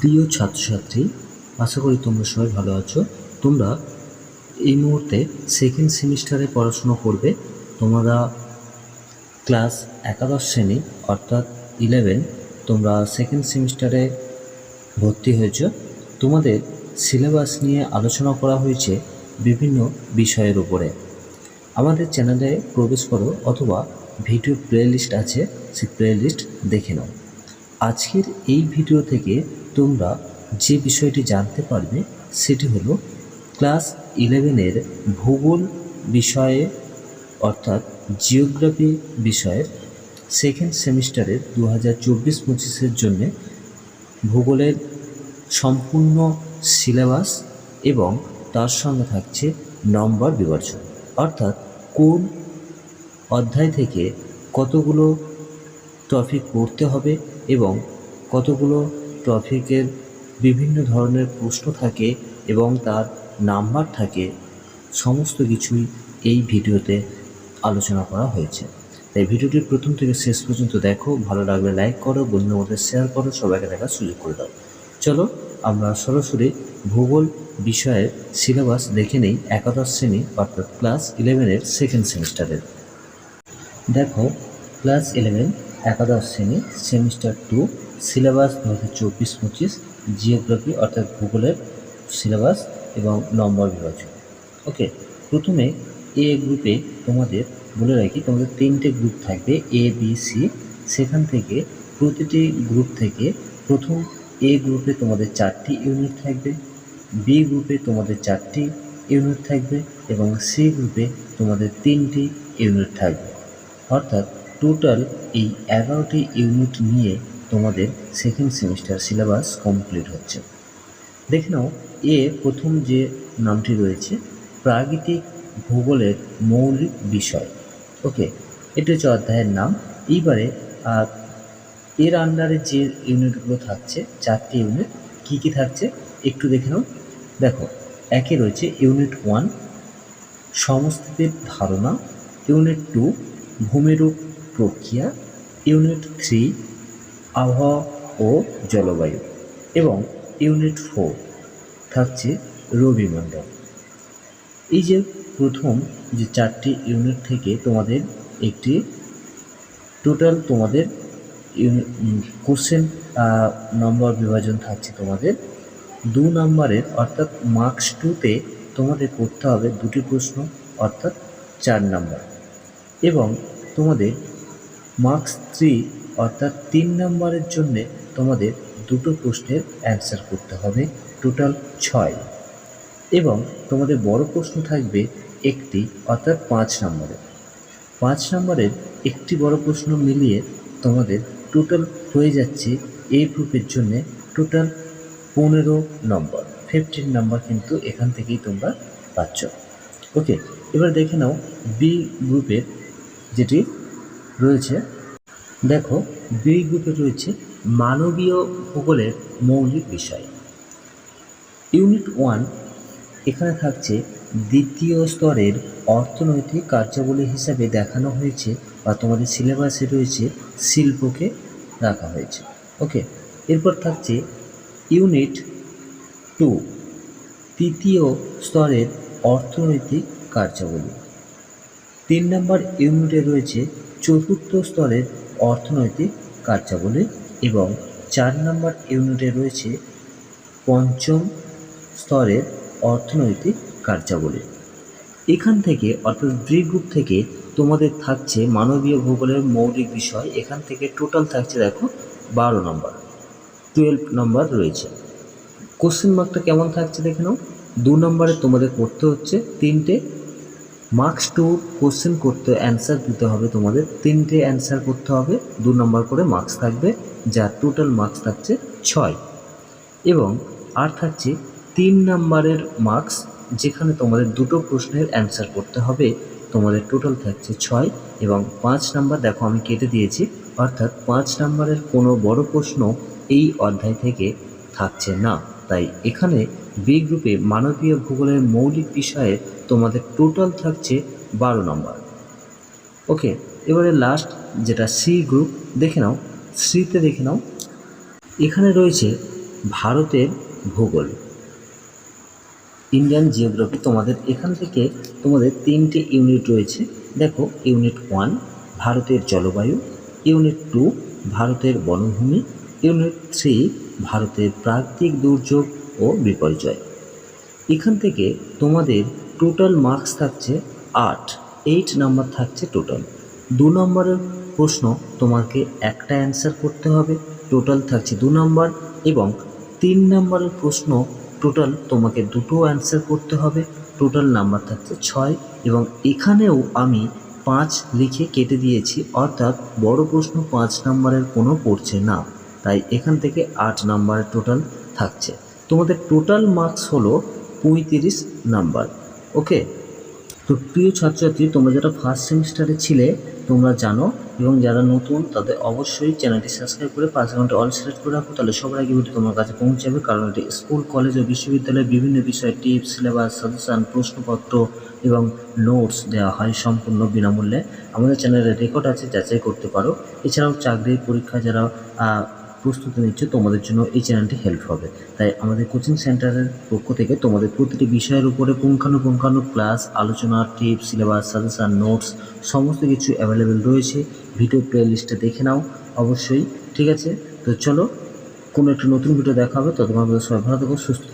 প্রিয় ছাত্রছাত্রী, আশা করি তোমরা সবাই ভালো আছো। তোমরা এই মুহূর্তে সেকেন্ড সেমিস্টারে পড়াশুনো করবে। তোমরা ক্লাস একাদশ শ্রেণি, অর্থাৎ ইলেভেন তোমরা সেকেন্ড সেমিস্টারে ভর্তি হয়েছ। তোমাদের সিলেবাস নিয়ে আলোচনা করা হয়েছে বিভিন্ন বিষয়ের উপরে। আমাদের চ্যানেলে প্রবেশ করো অথবা ভিডিও প্লেলিস্ট আছে সেই প্লেলিস্ট দেখে নাও। আজকের এই ভিডিও থেকে তোমরা যে বিষয়টি জানতে পারবে, সেটি হলো ক্লাস ইলেভেনের ভূগোল বিষয়ে, অর্থাৎ জিওগ্রাফি বিষয়ের সেকেন্ড সেমিস্টারের দু হাজার চব্বিশ পঁচিশের জন্যে ভূগোলের সম্পূর্ণ সিলেবাস এবং তার সঙ্গে থাকছে নম্বর বিভাজন। অর্থাৎ কোন অধ্যায় থেকে কতগুলো টপিক পড়তে হবে এবং কতগুলো টপিকের বিভিন্ন ধরনের প্রশ্ন থাকে এবং তার নাম্বার থাকে, সমস্ত কিছুই এই ভিডিওতে আলোচনা করা হয়েছে। তাই ভিডিওটি প্রথম থেকে শেষ পর্যন্ত দেখো, ভালো লাগলে লাইক করো, বন্ধুদের মধ্যে শেয়ার করো, সবাইকে দেখার সুযোগ করে দাও। চলো আমরা সরাসরি ভূগোল বিষয়ের সিলেবাস দেখে নেই, একাদশ শ্রেণি অর্থাৎ ক্লাস ইলেভেনের সেকেন্ড সেমিস্টারের দেখো ক্লাস ইলেভেন একাদশ শ্রেণি সেমিস্টার টু সিলেবাস দু হাজার চব্বিশ পঁচিশ জিওগ্রাফি অর্থাৎ ভূগোলের সিলেবাস এবং নম্বর বিভাজন। ওকে প্রথমে এ গ্রুপে তোমাদের বলে রাখি, তোমাদের তিনটে গ্রুপ থাকবে এ বি সি সেখান থেকে প্রতিটি গ্রুপ থেকে প্রথম এ গ্রুপে তোমাদের চারটি ইউনিট থাকবে, বি গ্রুপে তোমাদের চারটি ইউনিট থাকবে এবং সি গ্রুপে তোমাদের তিনটি ইউনিট থাকবে। অর্থাৎ টোটাল এই এগারোটি ইউনিট নিয়ে তোমাদের সেকেন্ড সেমিস্টার সিলেবাস কমপ্লিট হচ্ছে। দেখে নাও, এ প্রথম যে নামটি রয়েছে, প্রাকৃতিক ভূগোলের মৌলিক বিষয়। ওকে, এটা হচ্ছে অধ্যায়ের নাম। এইবারে এর আন্ডারে যে ইউনিটগুলো থাকছে, চারটি ইউনিট কি কি থাকছে? একটু দেখে নাও। দেখো, একে রয়েছে ইউনিট ওয়ান সমস্থিতির ধারণা ইউনিট টু ভূমিরূপ প্রক্রিয়া ইউনিট থ্রি আবহাওয়া ও জলবায়ু এবং ইউনিট ফোর থাকছে রবিমণ্ডল। এই যে প্রথম যে চারটি ইউনিট থেকে তোমাদের একটি টোটাল তোমাদের কোশ্চেন নম্বর বিভাজন থাকছে তোমাদের। দু নম্বরের, অর্থাৎ মার্কস টুতে তোমাদের করতে হবে দুটি প্রশ্ন, অর্থাৎ চার নম্বর এবং তোমাদের মার্কস থ্রি অর্থাৎ তিন নম্বরের জন্যে তোমাদের দুটো প্রশ্নের অ্যান্সার করতে হবে টোটাল ছয়। এবং তোমাদের বড় প্রশ্ন থাকবে একটি, অর্থাৎ পাঁচ নম্বরের। পাঁচ নম্বরের একটি বড় প্রশ্ন মিলিয়ে তোমাদের টোটাল হয়ে যাচ্ছে এই গ্রুপের জন্যে টোটাল পনেরো নম্বর। ফিফটিন নম্বর কিন্তু এখান থেকেই তোমরা পাচ্ছ। ওকে এবার দেখে নাও বি গ্রুপের যেটি রয়েছে। দেখো বি গ্রুপে রয়েছে মানবীয় ভূগোলের মৌলিক বিষয়। ইউনিট ওয়ান এখানে থাকছে দ্বিতীয় স্তরের অর্থনৈতিক কার্যাবলী হিসাবে দেখানো হয়েছে বা তোমাদের সিলেবাসে রয়েছে শিল্পকে রাখা হয়েছে। ওকে এরপর থাকছে ইউনিট টু তৃতীয় স্তরের অর্থনৈতিক কার্যাবলী। তিন নম্বর ইউনিটে রয়েছে চতুর্থ স্তরের অর্থনৈতিক কার্যাবলী এবং চার নম্বর ইউনিটে রয়েছে পঞ্চম স্তরের অর্থনৈতিক কার্যাবলী। এখান থেকে অর্থাৎ বি গ্রুপ থেকে তোমাদের থাকছে মানবীয় ভূগোলের মৌলিক বিষয়। এখান থেকে টোটাল থাকছে দেখো বারো নম্বর টুয়েলভ নম্বর রয়েছে। কোশ্চেন মার্কটা কেমন থাকছে দেখে নাও। দু নম্বরে তোমাদের করতে হচ্ছে তিনটে মার্কস টু কোশ্চেন করতে অ্যান্সার দিতে হবে তোমাদের। তিনটে অ্যান্সার করতে হবে, দু নম্বর করে মার্কস থাকবে, যার টোটাল মার্কস থাকছে ছয়। এবং আর থাকছে তিন নাম্বারের মার্কস যেখানে তোমাদের দুটো প্রশ্নের অ্যান্সার করতে হবে। তোমাদের টোটাল থাকছে ছয় এবং পাঁচ নাম্বার দেখো আমি কেটে দিয়েছি, অর্থাৎ পাঁচ নাম্বারের কোনো বড় প্রশ্ন এই অধ্যায় থেকে থাকছে না। তাই এখানে বি গ্রুপে মানবীয় ভূগোলের মৌলিক বিষয়ে তোমাদের টোটাল থাকছে বারো নম্বর ওকে এবারে লাস্ট যেটা সি গ্রুপ দেখে নাও সিতে দেখে নাও। এখানে রয়েছে ভারতের ভূগোল। ইন্ডিয়ান জিওগ্রাফি তোমাদের এখান থেকে তোমাদের তিনটে ইউনিট রয়েছে। দেখো ইউনিট ওয়ান ভারতের জলবায়ু ইউনিট টু ভারতের বনভূমি ইউনিট থ্রি ভারতের প্রাকৃতিক দুর্যোগ ও বিপর্যয়। এখান থেকে তোমাদের টোটাল মার্কস থাকছে আট এইট নাম্বার থাকছে টোটাল দু নম্বরের প্রশ্ন, তোমাকে একটা অ্যান্সার করতে হবে। টোটাল থাকছে দু নম্বর এবং তিন নম্বরের প্রশ্ন টোটাল তোমাকে দুটো অ্যান্সার করতে হবে। টোটাল নাম্বার থাকছে ছয় এবং এখানেও আমি পাঁচ লিখে কেটে দিয়েছি, অর্থাৎ বড় প্রশ্ন পাঁচ নম্বরের কোনো পড়ছে না। তাই এখান থেকে আট নাম্বার টোটাল থাকছে। তোমাদের টোটাল মার্কস হলো পঁয়ত্রিশ নাম্বার ওকে তো প্রিয় ছাত্রছাত্রী, তোমরা যারা ফার্স্ট সেমিস্টারে ছিলে, তোমরা জানো এবং যারা নতুন, তাদের অবশ্যই চ্যানেলটি সাবস্ক্রাইব করে পাঁচ ঘণ্টা অল সিলেক্ট করে রাখো, তাহলে সবার আগে ভিডিও তোমার কাছে যাবে। কারণ এটি স্কুল, কলেজ ও বিশ্ববিদ্যালয়ের বিভিন্ন বিষয়ে টিপস, সিলেবাস, সাজেশান, প্রশ্নপত্র এবং নোটস দেওয়া হয় সম্পূর্ণ বিনামূল্যে। আমাদের চ্যানেলে রেকর্ড আছে, যাচাই করতে পারো। এছাড়াও চাকরির পরীক্ষা যারা প্রস্তুতি নিচ্ছে, তোমাদের জন্য এই চ্যানেলটি হেল্প হবে। তাই আমাদের কোচিং সেন্টারের পক্ষ থেকে তোমাদের প্রতিটি বিষয়ের উপরে পুঙ্খানুপুঙ্খানু ক্লাস আলোচনা টিপস সিলেবাস সাজেশান নোটস সমস্ত কিছু অ্যাভেলেবেল রয়েছে। ভিডিও প্লে লিস্টে দেখে নাও, অবশ্যই। ঠিক আছে? তো চলো, কোনো একটা নতুন ভিডিও দেখা হবে। ততক্ষণ সবাই ভালো থাকো, সুস্থ।